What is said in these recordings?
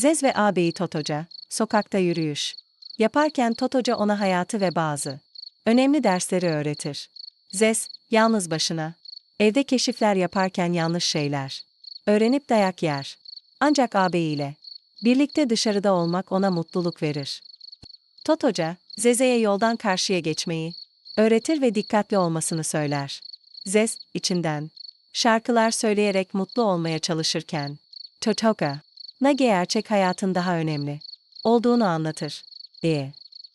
Zez ve ağabeyi Totoca, sokakta yürüyüş. Yaparken Totoca ona hayatı ve bazı önemli dersleri öğretir. Zez, yalnız başına. Evde keşifler yaparken yanlış şeyler. Öğrenip dayak yer. Ancak ağabeyiyle birlikte dışarıda olmak ona mutluluk verir. Totoca, Zeze'ye yoldan karşıya geçmeyi öğretir ve dikkatli olmasını söyler. Zez, içinden şarkılar söyleyerek mutlu olmaya çalışırken, Totoka, Nage gerçek hayatın daha önemli olduğunu anlatır. E.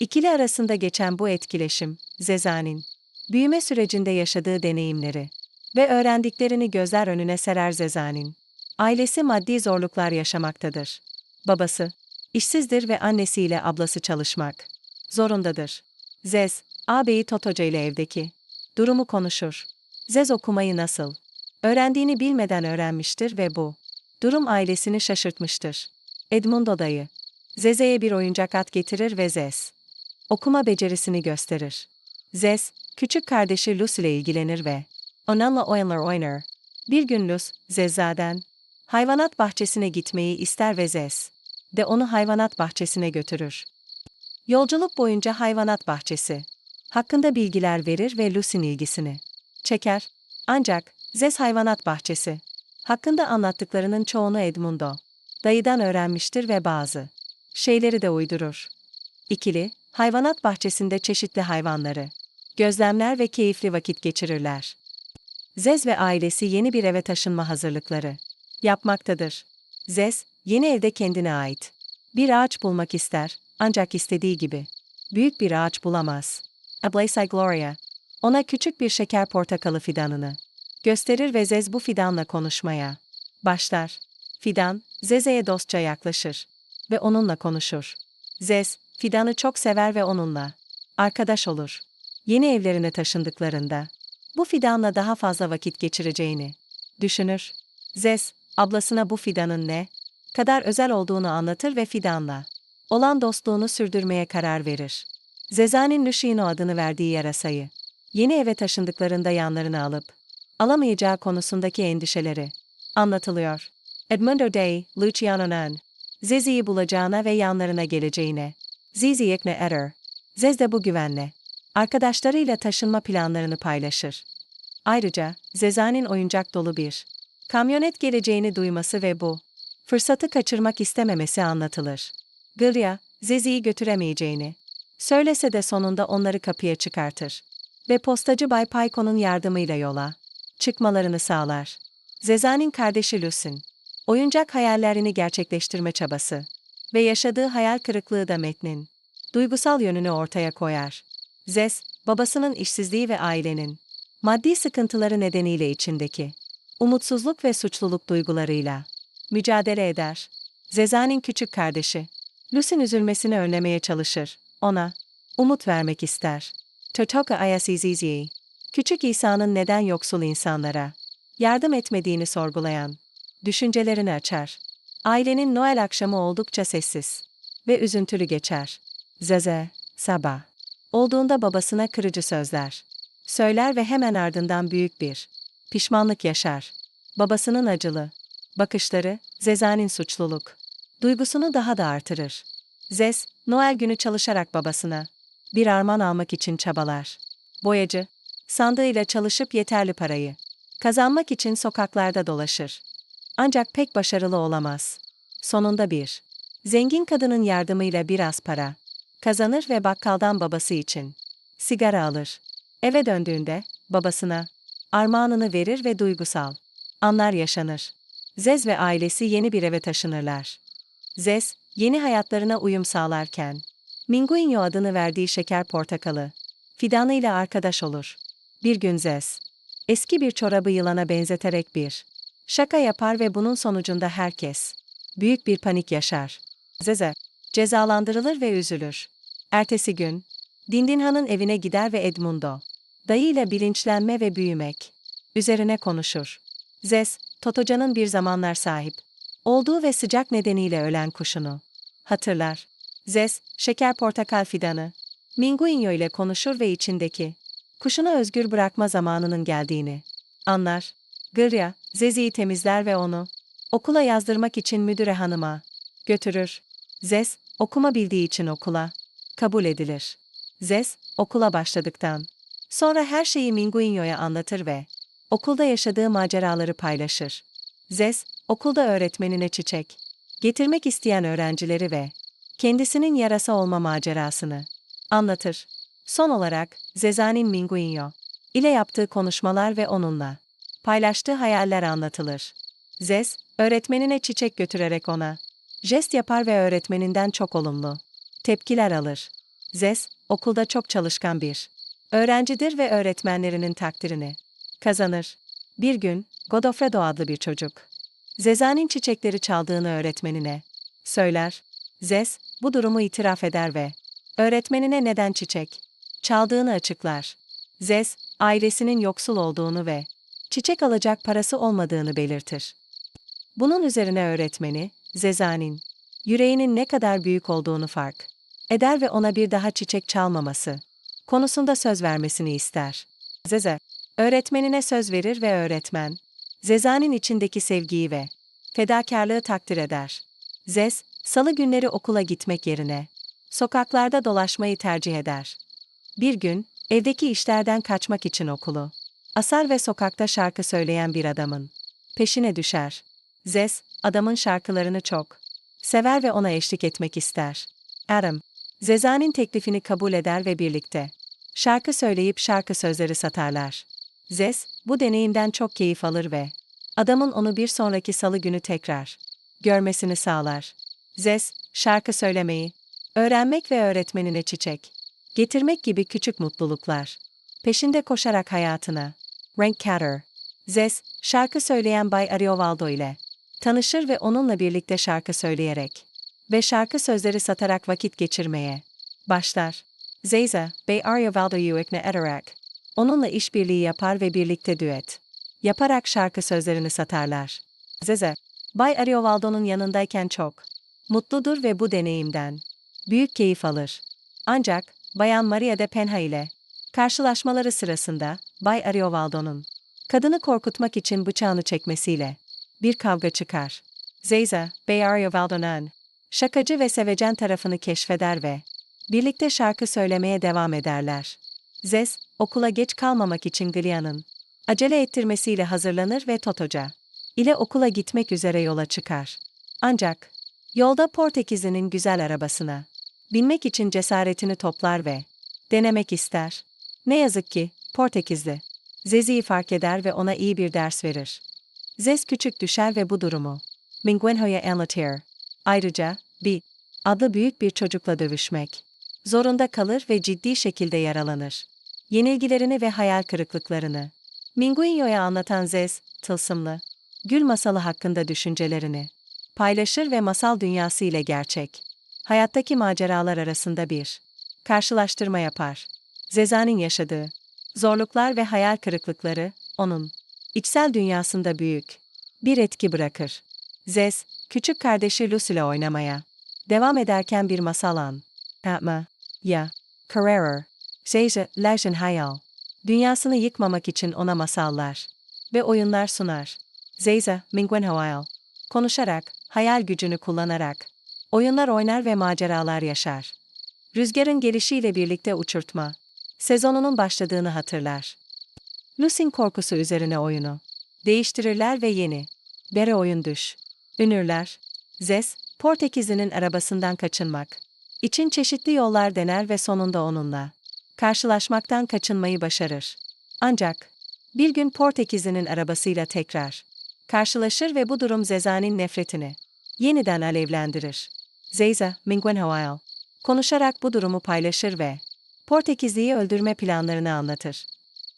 İkili arasında geçen bu etkileşim, Zeza'nın büyüme sürecinde yaşadığı deneyimleri ve öğrendiklerini gözler önüne serer Zeza'nın. Ailesi maddi zorluklar yaşamaktadır. Babası, işsizdir ve annesiyle ablası çalışmak zorundadır. Zez, ağabeyi Totoca ile evdeki durumu konuşur. Zez okumayı nasıl öğrendiğini bilmeden öğrenmiştir ve bu durum ailesini şaşırtmıştır. Edmundo dayı, Zeze'ye bir oyuncak at getirir ve Zez, okuma becerisini gösterir. Zez, küçük kardeşi Lucy ile ilgilenir ve onunla oyunlar oynar. Bir gün Lucy, Zeza'den hayvanat bahçesine gitmeyi ister ve Zez de onu hayvanat bahçesine götürür. Yolculuk boyunca hayvanat bahçesi hakkında bilgiler verir ve Lucy'nin ilgisini çeker. Ancak Zez hayvanat bahçesi hakkında anlattıklarının çoğunu Edmundo dayıdan öğrenmiştir ve bazı şeyleri de uydurur. İkili, hayvanat bahçesinde çeşitli hayvanları gözlemler ve keyifli vakit geçirirler. Zez ve ailesi yeni bir eve taşınma hazırlıkları yapmaktadır. Zez, yeni evde kendine ait bir ağaç bulmak ister, ancak istediği gibi büyük bir ağaç bulamaz. Ablaysay Gloria, ona küçük bir şeker portakalı fidanını gösterir ve Zez bu fidanla konuşmaya başlar. Fidan, Zeze'ye dostça yaklaşır ve onunla konuşur. Zez, Fidan'ı çok sever ve onunla arkadaş olur. Yeni evlerine taşındıklarında bu Fidan'la daha fazla vakit geçireceğini düşünür. Zez, ablasına bu Fidan'ın ne kadar özel olduğunu anlatır ve Fidan'la olan dostluğunu sürdürmeye karar verir. Zeza'nın Luciano adını verdiği yarasayı yeni eve taşındıklarında yanlarına alıp alamayacağı konusundaki endişeleri anlatılıyor. Edmundo Day, Luciano'nun Zezi'yi bulacağına ve yanlarına geleceğine. Zizi ikna eder. Zez de bu güvenle. Arkadaşlarıyla taşınma planlarını paylaşır. Ayrıca, Zeza'nın oyuncak dolu bir kamyonet geleceğini duyması ve bu fırsatı kaçırmak istememesi anlatılır. Gılya, Zezi'yi götüremeyeceğini söylese de sonunda onları kapıya çıkartır ve postacı Bay Payko'nun yardımıyla yola çıkmalarını sağlar. Zeza'nın kardeşi Lucin, oyuncak hayallerini gerçekleştirme çabası ve yaşadığı hayal kırıklığı da metnin duygusal yönünü ortaya koyar. Zes, babasının işsizliği ve ailenin maddi sıkıntıları nedeniyle içindeki umutsuzluk ve suçluluk duygularıyla mücadele eder. Zeza'nın küçük kardeşi, Lucy'nin üzülmesini önlemeye çalışır, ona umut vermek ister. Totoka Ayasizizi, küçük İsa'nın neden yoksul insanlara yardım etmediğini sorgulayan düşüncelerini açar. Ailenin Noel akşamı oldukça sessiz ve üzüntülü geçer. Zeze, sabah. Olduğunda babasına kırıcı sözler. Söyler ve hemen ardından büyük bir pişmanlık yaşar. Babasının acılı bakışları, Zeze'nin suçluluk duygusunu daha da artırır. Zez, Noel günü çalışarak babasına bir armağan almak için çabalar. Boyacı, sandığıyla çalışıp yeterli parayı kazanmak için sokaklarda dolaşır. Ancak pek başarılı olamaz. Sonunda bir zengin kadının yardımıyla biraz para kazanır ve bakkaldan babası için sigara alır. Eve döndüğünde babasına armağanını verir ve duygusal anlar yaşanır. Zez ve ailesi yeni bir eve taşınırlar. Zez, yeni hayatlarına uyum sağlarken, Minguinho adını verdiği şeker portakalı, fidanıyla arkadaş olur. Bir gün Zez, eski bir çorabı yılana benzeterek bir şaka yapar ve bunun sonucunda herkes büyük bir panik yaşar. Zeze cezalandırılır ve üzülür. Ertesi gün Dindinhan'ın evine gider ve Edmundo dayıyla bilinçlenme ve büyümek üzerine konuşur. Zez, Totocan'ın bir zamanlar sahip olduğu ve sıcak nedeniyle ölen kuşunu hatırlar. Zez, şeker portakal fidanı, Minguinho ile konuşur ve içindeki kuşunu özgür bırakma zamanının geldiğini anlar. Gırya, Zezi'yi temizler ve onu okula yazdırmak için müdüre hanıma Götürür. Zes, okuma bildiği için okula. Kabul edilir. Zes, okula başladıktan. Sonra her şeyi Minguinho'ya anlatır ve okulda yaşadığı maceraları paylaşır. Zes, okulda öğretmenine çiçek, getirmek isteyen öğrencileri ve kendisinin yarasa olma macerasını anlatır. Son olarak, Zezanin Minguinho ile yaptığı konuşmalar ve onunla paylaştığı hayaller anlatılır. Zes, öğretmenine çiçek götürerek ona jest yapar ve öğretmeninden çok olumlu tepkiler alır. Zes, okulda çok çalışkan bir öğrencidir ve öğretmenlerinin takdirini kazanır. Bir gün, Godofredo adlı bir çocuk, Zeza'nın çiçekleri çaldığını öğretmenine söyler. Zes, bu durumu itiraf eder ve öğretmenine neden çiçek çaldığını açıklar. Zes, ailesinin yoksul olduğunu ve çiçek alacak parası olmadığını belirtir. Bunun üzerine öğretmeni, Zeza'nın yüreğinin ne kadar büyük olduğunu fark eder ve ona bir daha çiçek çalmaması konusunda söz vermesini ister. Zeze, öğretmenine söz verir ve öğretmen, Zeza'nın içindeki sevgiyi ve fedakarlığı takdir eder. Zez, salı günleri okula gitmek yerine sokaklarda dolaşmayı tercih eder. Bir gün, evdeki işlerden kaçmak için okulu, asar ve sokakta şarkı söyleyen bir adamın peşine düşer. Zez, adamın şarkılarını çok sever ve ona eşlik etmek ister. Adam, Zeza'nın teklifini kabul eder ve birlikte şarkı söyleyip şarkı sözleri satarlar. Zez, bu deneyimden çok keyif alır ve adamın onu bir sonraki salı günü tekrar görmesini sağlar. Zez, şarkı söylemeyi, öğrenmek ve öğretmenine çiçek getirmek gibi küçük mutluluklar. Peşinde koşarak hayatına. Rank Catter. Zez, şarkı söyleyen Bay Ariovaldo ile tanışır ve onunla birlikte şarkı söyleyerek ve şarkı sözleri satarak vakit geçirmeye başlar. Zeyza, Bay Ariovaldo'yu ikna ederek onunla işbirliği yapar ve birlikte düet yaparak şarkı sözlerini satarlar. Zeze, Bay Ariovaldo'nun yanındayken çok mutludur ve bu deneyimden büyük keyif alır. Ancak Bayan Maria de Penha ile karşılaşmaları sırasında Bay Ariovaldo'nun kadını korkutmak için bıçağını çekmesiyle bir kavga çıkar. Zeyza, Bay Ariovaldo'nun şakacı ve sevecen tarafını keşfeder ve birlikte şarkı söylemeye devam ederler. Zez, okula geç kalmamak için Glia'nın acele ettirmesiyle hazırlanır ve Totoca ile okula gitmek üzere yola çıkar. Ancak yolda Portekizli'nin güzel arabasına binmek için cesaretini toplar ve denemek ister. Ne yazık ki Portekizli Zezi'yi fark eder ve ona iyi bir ders verir. Zez küçük düşer ve bu durumu Minguenho'ya anlatır. Ayrıca, bir adlı büyük bir çocukla dövüşmek zorunda kalır ve ciddi şekilde yaralanır. Yenilgilerini ve hayal kırıklıklarını Minguinho'ya anlatan Zez, tılsımlı, gül masalı hakkında düşüncelerini paylaşır ve masal dünyası ile gerçek, hayattaki maceralar arasında bir karşılaştırma yapar. Zeza'nın yaşadığı zorluklar ve hayal kırıklıkları onun içsel dünyasında büyük bir etki bırakır. Zez, küçük kardeşi Lucy ile oynamaya devam ederken bir masal an. Yapma, ya, Carrera, Zeyze, Lejen Hayal. Dünyasını yıkmamak için ona masallar ve oyunlar sunar. Zeyza, Minguenhoal. Konuşarak, hayal gücünü kullanarak, oyunlar oynar ve maceralar yaşar. Rüzgarın gelişiyle birlikte uçurtma, sezonunun başladığını hatırlar. Lucy'in korkusu üzerine oyunu değiştirirler ve yeni, bere oyun düş, ünürler. Zes, Portekizli'nin arabasından kaçınmak için çeşitli yollar dener ve sonunda onunla karşılaşmaktan kaçınmayı başarır. Ancak bir gün Portekizli'nin arabasıyla tekrar karşılaşır ve bu durum Zeza'nın nefretini yeniden alevlendirir. Zeyza, Minguenhoal, konuşarak bu durumu paylaşır ve Portekizli'yi öldürme planlarını anlatır.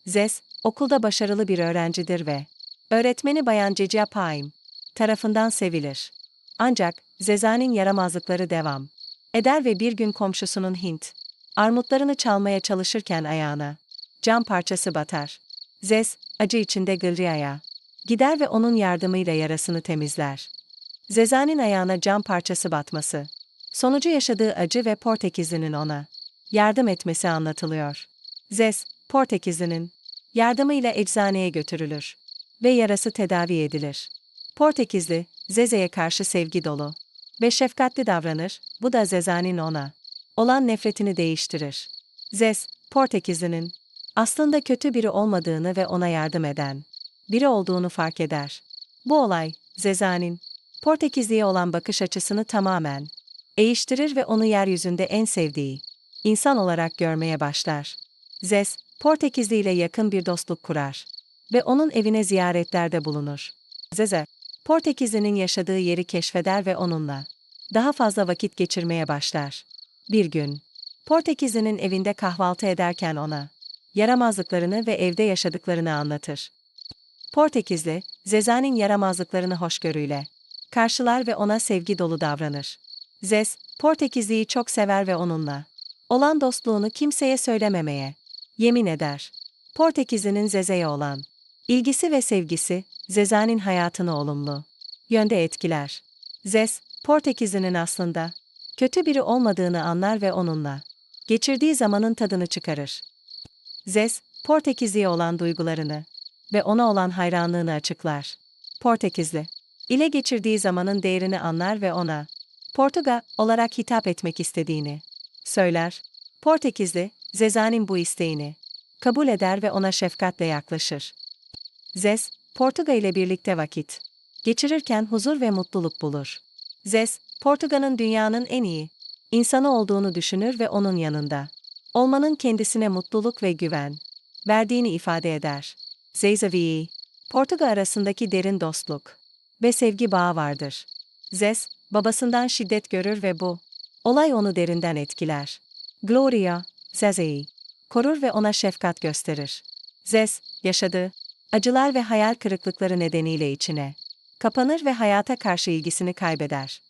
Zez, okulda başarılı bir öğrencidir ve öğretmeni Bayan Cecia Paim tarafından sevilir. Ancak Zeza'nın yaramazlıkları devam eder ve bir gün komşusunun Hint armutlarını çalmaya çalışırken ayağına cam parçası batar. Zez, acı içinde Gılria'ya gider ve onun yardımıyla yarasını temizler. Zeza'nın ayağına cam parçası batması, sonucu yaşadığı acı ve Portekizli'nin ona yardım etmesi anlatılıyor. Zez, Portekizli'nin yardımıyla eczaneye götürülür ve yarası tedavi edilir. Portekizli, Zeze'ye karşı sevgi dolu ve şefkatli davranır, bu da Zeza'nın ona olan nefretini değiştirir. Zez, Portekizli'nin aslında kötü biri olmadığını ve ona yardım eden biri olduğunu fark eder. Bu olay, Zeza'nın Portekizli'ye olan bakış açısını tamamen değiştirir ve onu yeryüzünde en sevdiği insan olarak görmeye başlar. Zez, Portekizli ile yakın bir dostluk kurar ve onun evine ziyaretlerde bulunur. Zeze, Portekizli'nin yaşadığı yeri keşfeder ve onunla daha fazla vakit geçirmeye başlar. Bir gün, Portekizli'nin evinde kahvaltı ederken ona yaramazlıklarını ve evde yaşadıklarını anlatır. Portekizli, Zeza'nın yaramazlıklarını hoşgörüyle karşılar ve ona sevgi dolu davranır. Zez, Portekizli'yi çok sever ve onunla olan dostluğunu kimseye söylememeye yemin eder. Portekizli'nin Zeze'ye olan ilgisi ve sevgisi, Zeza'nın hayatını olumlu yönde etkiler. Zez, Portekizli'nin aslında kötü biri olmadığını anlar ve onunla geçirdiği zamanın tadını çıkarır. Zez, Portekizli'ye olan duygularını ve ona olan hayranlığını açıklar. Portekizli ile geçirdiği zamanın değerini anlar ve ona Portuga olarak hitap etmek istediğini söyler. Portekizli, Zeza'nın bu isteğini kabul eder ve ona şefkatle yaklaşır. Zez, Portuga ile birlikte vakit geçirirken huzur ve mutluluk bulur. Zez, Portuga'nın dünyanın en iyi insanı olduğunu düşünür ve onun yanında olmanın kendisine mutluluk ve güven verdiğini ifade eder. Zezavi, Portuga arasındaki derin dostluk ve sevgi bağı vardır. Zez, babasından şiddet görür ve bu olay onu derinden etkiler. Gloria, Zeza'yı korur ve ona şefkat gösterir. Zez, yaşadığı acılar ve hayal kırıklıkları nedeniyle içine kapanır ve hayata karşı ilgisini kaybeder.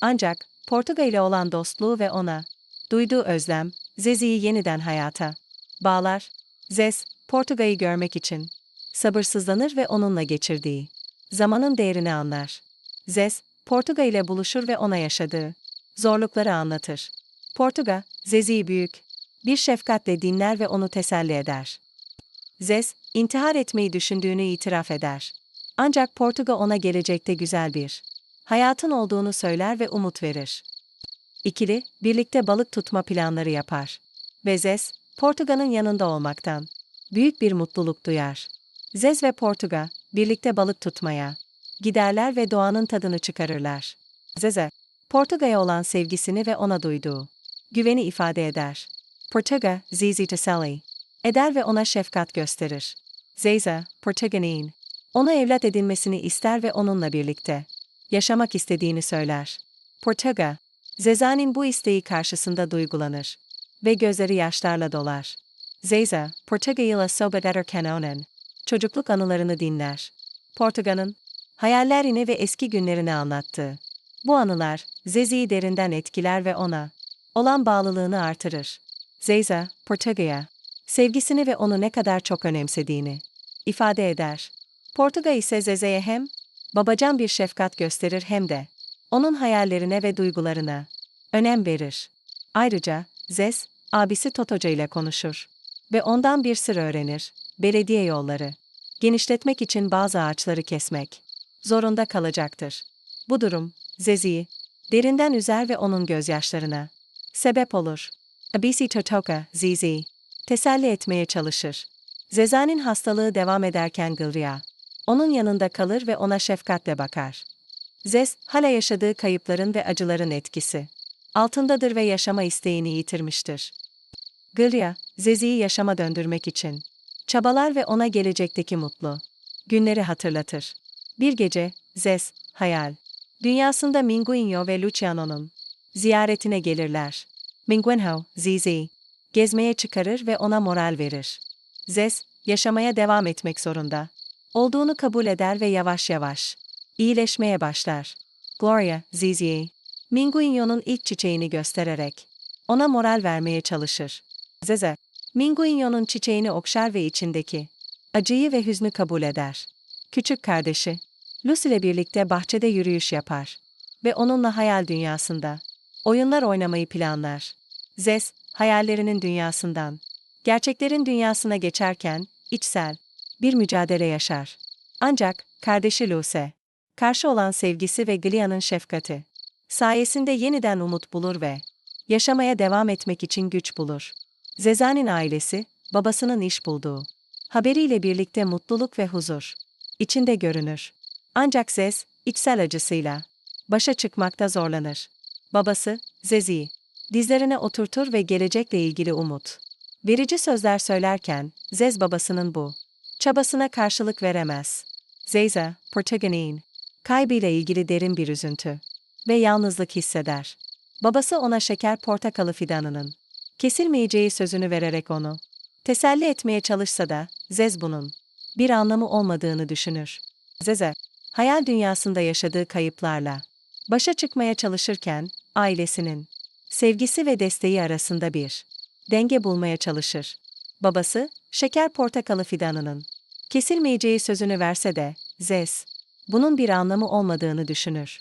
Ancak Portuga ile olan dostluğu ve ona duyduğu özlem Zezi'yi yeniden hayata bağlar. Zez, Portuga'yı görmek için sabırsızlanır ve onunla geçirdiği zamanın değerini anlar. Zez, Portuga ile buluşur ve ona yaşadığı zorlukları anlatır. Portuga, Zezi'yi büyük bir şefkatle dinler ve onu teselli eder. Zez, intihar etmeyi düşündüğünü itiraf eder. Ancak Portuga ona gelecekte güzel bir hayatın olduğunu söyler ve umut verir. İkili, birlikte balık tutma planları yapar. Ve Zez, Portuga'nın yanında olmaktan büyük bir mutluluk duyar. Zez ve Portuga, birlikte balık tutmaya giderler ve doğanın tadını çıkarırlar. Zeze, Portuga'ya olan sevgisini ve ona duyduğu güveni ifade eder. Portuga, Zizi Teselli, eder ve ona şefkat gösterir. Zeyza, Portuga'nın, ona evlat edinmesini ister ve onunla birlikte yaşamak istediğini söyler. Portuga, Zeza'nın bu isteği karşısında duygulanır ve gözleri yaşlarla dolar. Zeyza, Portuga ile sohbet ederken onun çocukluk anılarını dinler. Portuga'nın hayallerini ve eski günlerini anlattı. Bu anılar, Zezi'yi derinden etkiler ve ona olan bağlılığını artırır. Zeyza, Portuga'ya sevgisini ve onu ne kadar çok önemsediğini ifade eder. Portuga ise Zeze'ye hem babacan bir şefkat gösterir hem de onun hayallerine ve duygularına önem verir. Ayrıca Zez, abisi Totoca ile konuşur ve ondan bir sır öğrenir. Belediye yolları genişletmek için bazı ağaçları kesmek zorunda kalacaktır. Bu durum Zezi'yi derinden üzer ve onun gözyaşlarına sebep olur. Abisi Totoka, Zizi, teselli etmeye çalışır. Zeza'nın hastalığı devam ederken Gılria, onun yanında kalır ve ona şefkatle bakar. Zez, hala yaşadığı kayıpların ve acıların etkisi. Altındadır ve yaşama isteğini yitirmiştir. Gılria, Zezi'yi yaşama döndürmek için çabalar ve ona gelecekteki mutlu günleri hatırlatır. Bir gece, Zez, hayal, dünyasında Minguinho ve Luciano'nun ziyaretine gelirler. Minguinho, Zizi, gezmeye çıkarır ve ona moral verir. Zez, yaşamaya devam etmek zorunda. Olduğunu kabul eder ve yavaş yavaş iyileşmeye başlar. Gloria, Zizi'ye, Minguinho'nun ilk çiçeğini göstererek ona moral vermeye çalışır. Zeze, Minguinho'nun çiçeğini okşar ve içindeki acıyı ve hüznü kabul eder. Küçük kardeşi, Lucy ile birlikte bahçede yürüyüş yapar ve onunla hayal dünyasında oyunlar oynamayı planlar. Zes, hayallerinin dünyasından gerçeklerin dünyasına geçerken içsel bir mücadele yaşar. Ancak kardeşi Luce, karşı olan sevgisi ve Glia'nın şefkati sayesinde yeniden umut bulur ve yaşamaya devam etmek için güç bulur. Zezan'in ailesi, babasının iş bulduğu haberiyle birlikte mutluluk ve huzur içinde görünür. Ancak Zez, içsel acısıyla başa çıkmakta zorlanır. Babası, Zezi'yi dizlerine oturtur ve gelecekle ilgili umut verici sözler söylerken, Zez babasının bu çabasına karşılık veremez. Zeyza, Portuganin, kaybıyla ilgili derin bir üzüntü ve yalnızlık hisseder. Babası ona şeker portakalı fidanının kesilmeyeceği sözünü vererek onu teselli etmeye çalışsa da Zez bunun bir anlamı olmadığını düşünür. Zeze, hayal dünyasında yaşadığı kayıplarla başa çıkmaya çalışırken ailesinin sevgisi ve desteği arasında bir denge bulmaya çalışır. Babası, şeker portakalı fidanının kesilmeyeceği sözünü verse de Zez bunun bir anlamı olmadığını düşünür.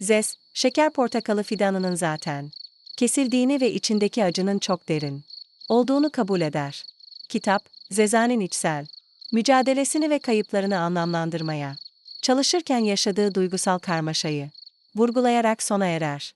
Zez, şeker portakalı fidanının zaten kesildiğini ve içindeki acının çok derin olduğunu kabul eder. Kitap, Zeza'nın içsel mücadelesini ve kayıplarını anlamlandırmaya çalışırken yaşadığı duygusal karmaşayı vurgulayarak sona erer.